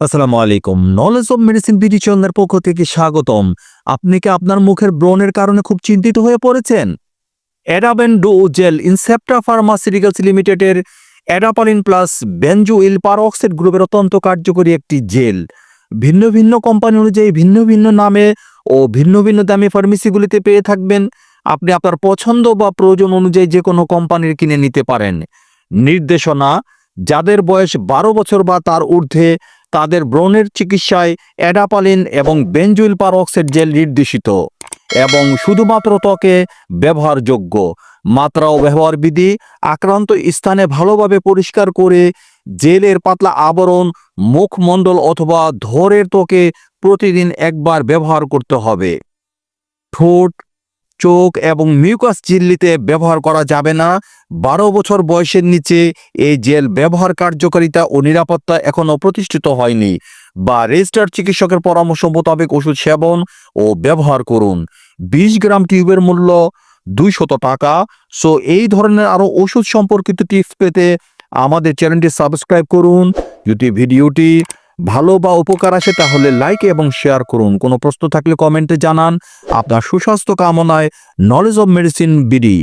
আসসালামু আলাইকুম। Knowledge of medicine চ্যানেলের পক্ষ থেকে স্বাগতম। আপনি কি আপনার মুখের ব্রণের কারণে খুব চিন্তিত হয়ে পড়েছেন? অ্যাডাবেন ডো জেল ইনসেপ্টা ফার্মাসিউটিক্যালস লিমিটেডের অ্যাডাপালিন প্লাস বেনজুইল পারঅক্সাইড গ্রুপের অত্যন্ত কার্যকরী একটি জেল। ভিন্ন ভিন্ন কোম্পানি অনুযায়ী ভিন্ন ভিন্ন নামে ও ভিন্ন ভিন্ন দামে ফার্মেসিগুলিতে পেয়ে থাকবেন। আপনি আপনার পছন্দ বা প্রয়োজন অনুযায়ী যে কোনো কোম্পানির কিনে নিতে পারেন। নির্দেশনা যাদের বয়স বারো বছর বা তার ঊর্ধ্বে, তাদের ব্রণের চিকিৎসায় অ্যাডাপালিন এবং বেঞ্জুইল পারঅক্সাইড জেল নির্দেশিত এবং শুধুমাত্র ত্বকে ব্যবহারযোগ্য। মাত্রা ও ব্যবহার বিধি আক্রান্ত স্থানে ভালোভাবে পরিষ্কার করে জেলের পাতলা আবরণ, মুখমণ্ডল অথবা ধরের ত্বকে প্রতিদিন একবার ব্যবহার করতে হবে। ঠোঁট চোখ এবং মিউকাস ঝিল্লিতে ব্যবহার করা যাবে না। বারো বছর বয়সের নিচে এই জেল ব্যবহার কার্যকারিতা ও নিরাপত্তা এখনও প্রতিষ্ঠিত হয়নি। বা রেজিস্টার চিকিৎসকের পরামর্শ মোতাবেক ওষুধ সেবন ও ব্যবহার করুন। বিশ গ্রাম টিউবের মূল্য দুইশত টাকা। সো এই ধরনের আরও ওষুধ সম্পর্কিত টিপস পেতে আমাদের চ্যানেলটি সাবস্ক্রাইব করুন। যদি ভিডিওটি ভালো বা উপকার আসে তাহলে লাইক এবং শেয়ার করুন। কোনো প্রশ্ন থাকলে কমেন্টে জানান। আপনার সুস্বাস্থ্য কামনায় নলেজ অব মেডিসিন বিডি